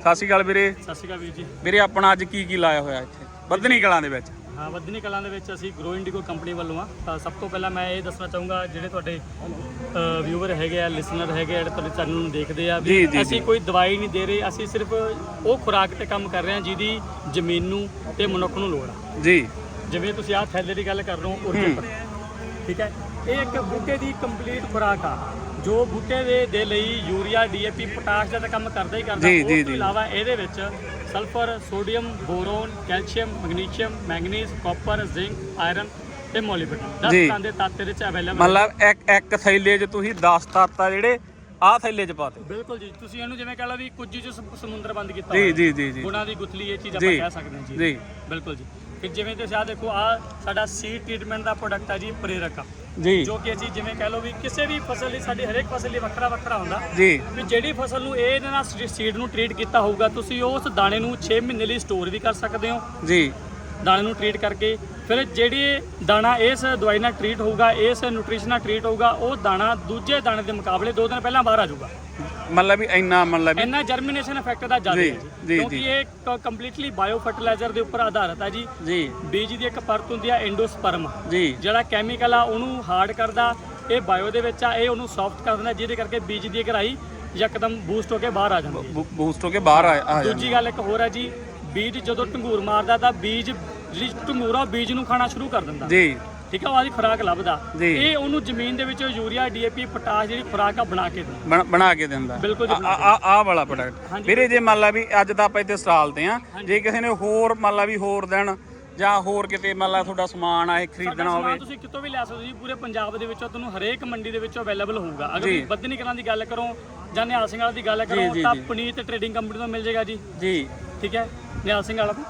ਸਤਿ ਸ਼੍ਰੀ ਅਕਾਲ ਵੀਰੇ। ਸਤਿ ਸ਼੍ਰੀ ਅਕਾਲ ਵੀਰ ਜੀ। ਵੀਰੇ ਆਪਣਾ ਅੱਜ ਕੀ ਕੀ ਲਾਇਆ ਹੋਇਆ ਇੱਥੇ? ਬੱਦਨੀ ਕਲਾਂ ਦੇ ਵਿੱਚ। ਹਾਂ ਵਧਨੀ ਕਲਾਂ ਦੇ ਵਿੱਚ ਅਸੀਂ ਗਰੋ ਇੰਡੀਗੋ ਕੰਪਨੀ ਵੱਲੋਂ ਆ। ਤਾਂ ਸਭ ਤੋਂ ਪਹਿਲਾਂ ਮੈਂ ਇਹ ਦੱਸਣਾ ਚਾਹੂੰਗਾ ਜਿਹੜੇ ਤੁਹਾਡੇ ਵਿਊਅਰ ਹੈਗੇ ਆ ਲਿਸਨਰ ਹੈਗੇ ਆ ਜਿਹੜੇ ਤੁਹਾਡੇ ਚੈਨਲ ਨੂੰ ਦੇਖਦੇ ਆ ਜੀ। ਅਸੀਂ ਕੋਈ ਦਵਾਈ ਨਹੀਂ ਦੇ ਰਹੇ ਅਸੀਂ ਸਿਰਫ ਉਹ ਖੁਰਾਕ ਤੇ ਕੰਮ ਕਰ ਰਹੇ ਹਾਂ ਜਿਹਦੀ ਜ਼ਮੀਨ ਨੂੰ ਤੇ ਮਨੁੱਖ ਨੂੰ ਲੋੜ ਆ। ਜੀ। ਜਿਵੇਂ ਤੁਸੀਂ ਆਹ ਥੈਲੇ ਦੀ ਗੱਲ ਕਰ ਰਹੇ ਹੋ ਉਹਦੇ ਠੀਕ ਹੈ? ਇਹ ਇੱਕ ਬੂਟੇ ਦੀ ਕੰਪਲੀਟ ਖੁਰਾਕ ਆ। ਜੋ ਬੂਟੇ ਦੇ ਦੇ ਲਈ ਯੂਰੀਆ ਡੀਏਪੀ ਪੋਟਾਸ਼ ਦਾ ਤਾਂ ਕੰਮ ਕਰਦਾ ਹੀ ਕਰਦਾ ਜੀ, ਉਸ ਜੀ, ਤੋਂ ਜੀ। ਇਲਾਵਾ ਇਹਦੇ ਵਿੱਚ sulphur sodium boron calcium magnesium manganese copper zinc iron ਤੇ ਮੋਲੀਬਡੇਨਮ 10 ਜੀ। ਤਰ੍ਹਾਂ ਦੇ ਤੱਤ ਇਹਦੇ ਚ ਅਵੇਲੇਬਲ ਮਤਲਬ ਇੱਕ ਇੱਕ ਥੈਲੇ 'ਚ ਤੁਸੀਂ 10 ਤੱਤ ਆ ਜਿਹੜੇ ਆਹ ਥੈਲੇ 'ਚ ਪਾਤੇ ਬਿਲਕੁਲ ਜੀ ਤੁਸੀਂ ਇਹਨੂੰ ਜਿਵੇਂ ਕਹ ਲਓ ਵੀ ਕੁਝ ਸ- ਸਮੁੰਦਰ ਬੰਦ ਕੀਤਾ ਜੀ ਹੋਇਆ। ਜੀ ਜੀ ਜੀ ਗੁਣਾਂ ਦੀ ਗੁਥਲੀ ਇਹ ਚੀਜ਼ ਆਪਾਂ ਜੀ। ਕਹਿ ਸਕਦੇ ਹਾਂ ਜੀ ਜੀ ਬਿਲਕੁਲ ਜੀ ਫਿਰ ਜਿਵੇਂ ਤੁਸੀਂ ਆਹ ਦੇਖੋ ਆ ਸਾਡਾ ਸੀਡ ਟ੍ਰੀਟਮੈਂਟ ਦਾ ਪ੍ਰੋਡਕਟ ਆ ਜੀ ਪ੍ਰੇਰਕ। ਜੀ। ਜੋ ਕਿ ਅਸੀਂ ਜਿਵੇਂ ਕਹਿ ਲਓ ਵੀ ਕਿਸੇ ਵੀ ਫਸਲ ਲਈ ਸਾਡੀ ਹਰੇਕ ਫਸਲ ਲਈ ਵੱਖਰਾ ਵੱਖਰਾ ਹੁੰਦਾ। ਜੀ। ਵੀ ਜਿਹੜੀ ਫਸਲ ਨੂੰ ਇਹ ਨਾਲ ਸੀਡ ਨੂੰ ਟ੍ਰੀਟ ਕੀਤਾ ਹੋਊਗਾ ਤੁਸੀਂ ਉਸ ਦਾਣੇ ਨੂੰ 6 ਮਹੀਨੇ ਲਈ ਸਟੋਰ ਵੀ ਕਰ ਸਕਦੇ ਹੋ। ਜੀ। ਦਾਣੇ ਨੂੰ ਟ੍ਰੀਟ ਕਰਕੇ ਫਿਰ ਜਿਹੜੀ ਦਾਣਾ ਇਸ ਦਵਾਈ ਨਾਲ ਟ੍ਰੀਟ ਹੋਊਗਾ ਇਸ ਨਿਊਟ੍ਰੀਸ਼ਨ ਨਾਲ ਟ੍ਰੀਟ ਹੋਊਗਾ ਉਹ ਦਾਣਾ ਦੂਜੇ ਦਾਣੇ ਦੇ ਮੁਕਾਬਲੇ 2 ਦਿਨ ਪਹਿਲਾਂ ਬਾਹਰ ਆ ਜਾਊਗਾ। ਮਤਲਬ ਵੀ ਇੰਨਾ ਮਤਲਬ ਇੰਨਾ ਜਰਮੀਨੇਸ਼ਨ ਇਫੈਕਟ ਦਾ ਜ਼ਿਆਦਾ ਹੈ ਜੀ, ਕਿਉਂਕਿ। ਇਹ ਕੰਪਲੀਟਲੀ ਬਾਇਓ ਫਰਟੀਲਾਈਜ਼ਰ ਦੇ ਉੱਪਰ ਆਧਾਰਿਤ ਹੈ ਜੀ। ਜੀ। ਬੀਜ ਦੀ ਇੱਕ ਪਰਤ ਹੁੰਦੀ ਆ ਐਂਡੋਸਪਰਮ ਜੀ। ਜਿਹੜਾ ਕੈਮੀਕਲ ਆ ਉਹਨੂੰ ਹਾਰਡ ਕਰਦਾ ਇਹ ਬਾਇਓ ਦੇ ਵਿੱਚ ਆ ਇਹ ਉਹਨੂੰ ਸੌਫਟ ਕਰ ਦਿੰਦਾ ਜਿਹਦੇ ਕਰਕੇ ਬੀਜ ਦੀ ਗਹਿਰਾਈ ਯਕਦਮ ਬੂਸਟ ਹੋ ਕੇ ਬਾਹਰ ਆ ਜਾਂਦੀ ਹੈ। ਬੂਸਟ ਹੋ ਕੇ ਬਾਹਰ ਆ ਆ ਜਾਂਦਾ ਦੂਜੀ ਗੱਲ ਇੱਕ ਹੋਰ ਹੈ ਜੀ ਬੀਜ ਜਦੋਂ ਢੰਗੂਰ ਮਾਰਦਾ ਤਾਂ ਬੀਜ ਜਿਹੜੀ ਢੰਗੂਰ ਬੀਜ ਨੂੰ ਖਾਣਾ ਸ਼ੁਰੂ ਕਰ ਦਿੰਦਾ। ਜੀ। ਠੀਕ ਆ ਉਹ ਆਦੀ ਖੁਰਾਕ ਲੱਭਦਾ। ਇਹ ਉਹਨੂੰ ਜ਼ਮੀਨ ਦੇ ਵਿੱਚ ਯੂਰੀਆ ਡੀਏਪੀ ਪੋਟਾਸ਼ ਜਿਹੜੀ ਖੁਰਾਕ ਆ ਬਣਾ ਕੇ ਦਿੰਦਾ। ਬਣ- ਕੇ ਦਿੰਦਾ। ਬਿਲਕੁਲ ਆ ਆ ਵਾਲਾ ਪ੍ਰੋਡਕਟ। ਵੀਰੇ ਜੇ ਮੰਨ ਲਾ ਵੀ ਅੱਜ ਤਾਂ ਆਪਾਂ ਇੱਥੇ ਸਟਾਲ ਤੇ ਆ ਜੇ ਕਿਸੇ ਨੇ ਹੋਰ ਮੰਨ ਲਾ ਵੀ ਹੋਰ ਦਿਨ ਜਾਂ ਹੋਰ ਕਿਤੇ ਮੰਨ ਲਾ ਤੁਹਾਡਾ ਸਮਾਨ ਆ ਇਹ ਖਰੀਦਣਾ ਹੋਵੇ। ਤੁਸੀਂ ਕਿਤੋਂ ਵੀ ਲੈ ਸਕਦੇ ਜੀ ਪੂਰੇ ਪੰਜਾਬ ਦੇ ਵਿੱਚੋਂ ਤੁਹਾਨੂੰ ਹਰੇਕ ਮੰਡੀ ਦੇ ਵਿੱਚੋਂ ਅਵੇਲੇਬਲ ਹੋਊਗਾ। ਅਗਰ ਬੱਦਨੀ ਕਲਾਂ ਦੀ ਗੱਲ ਕਰੋ ਜਾਂ ਨਿਹਾਲ ਸਿੰਘ ਵਾਲਾ ਦੀ ਗੱਲ ਕਰੋ ਤਾਂ। ਪਨੀਤ ਟ੍ਰੇਡਿੰਗ ਕੰਪਨੀ ਤੋਂ ਮਿਲ ਜਾਏਗਾ ਜੀ। ਜੀ। ਠੀਕ ਹੈ ਨਿਹਾਲ ਸਿੰਘ ਵਾਲਾ ਤੋਂ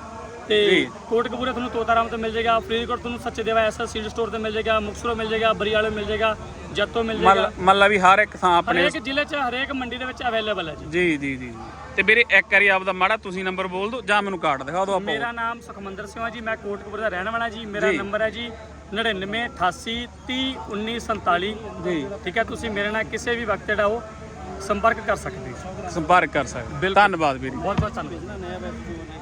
ਤੇ। ਕੋਟਕਪੂਰੇ ਤੁਹਾਨੂੰ ਤੋਤਾਰਾਮ ਤੋਂ ਮਿਲ ਜਾਏਗਾ ਫਰੀਦਕੋਟ ਤੁਹਾਨੂੰ ਸੱਚੇ ਦੇਵਾ ਐਸਐਸ ਸੀਡ ਸਟੋਰ ਤੇ ਮਿਲ ਜਾਏਗਾ ਮੁਕਤਸਰੋਂ ਮਿਲ ਜਾਏਗਾ ਬਰੀਆਲੇ ਮਿਲ ਜਾਏਗਾ ਜੱਤੋਂ ਮਿਲ ਜਾਏਗਾ ਮੰਨ ਮੰਨ ਲਾ ਵੀ ਹਰ ਇੱਕ ਥਾਂ ਆਪਣੇ ਹਰੇਕ ਜ਼ਿਲ੍ਹੇ 'ਚ ਹਰੇਕ ਮੰਡੀ ਦੇ ਵਿੱਚ ਅਵੇਲੇਬਲ ਹੈ ਜੀ ਜੀ ਜੀ। ਤੇ ਵੀਰੇ ਇੱਕ ਵਾਰੀ ਆਪਦਾ ਮਾੜਾ ਤੁਸੀਂ ਨੰਬਰ ਬੋਲ ਦਿਓ ਜਾਂ ਮੈਨੂੰ ਕਾਰਡ ਦਿਖਾ ਦਿਓ ਆਪਾਂ ਮੇਰਾ ਨਾਮ ਸੁਖਮੰਦਰ ਸਿੰਘ ਹੈ ਜੀ ਮੈਂ ਕੋਟਕਪੂਰੇ ਦਾ ਰਹਿਣ ਵਾਲਾ ਜੀ ਮੇਰਾ। ਨੰਬਰ ਹੈ ਜੀ 99 88 30 19 47 ਜੀ ਠੀਕ ਹੈ ਤੁਸੀਂ ਮੇਰੇ ਨਾਲ ਕਿਸੇ ਵੀ ਵਕਤ ਜਿਹੜਾ ਉਹ ਸੰਪਰਕ ਕਰ ਸਕਦੇ ਹੋ? ਸੰਪਰਕ ਕਰ ਸਕਦੇ। ਧੰਨਵਾਦ ਵੀਰੇ ਬਹੁਤ ਬਹੁਤ ਧੰਨਵਾਦ।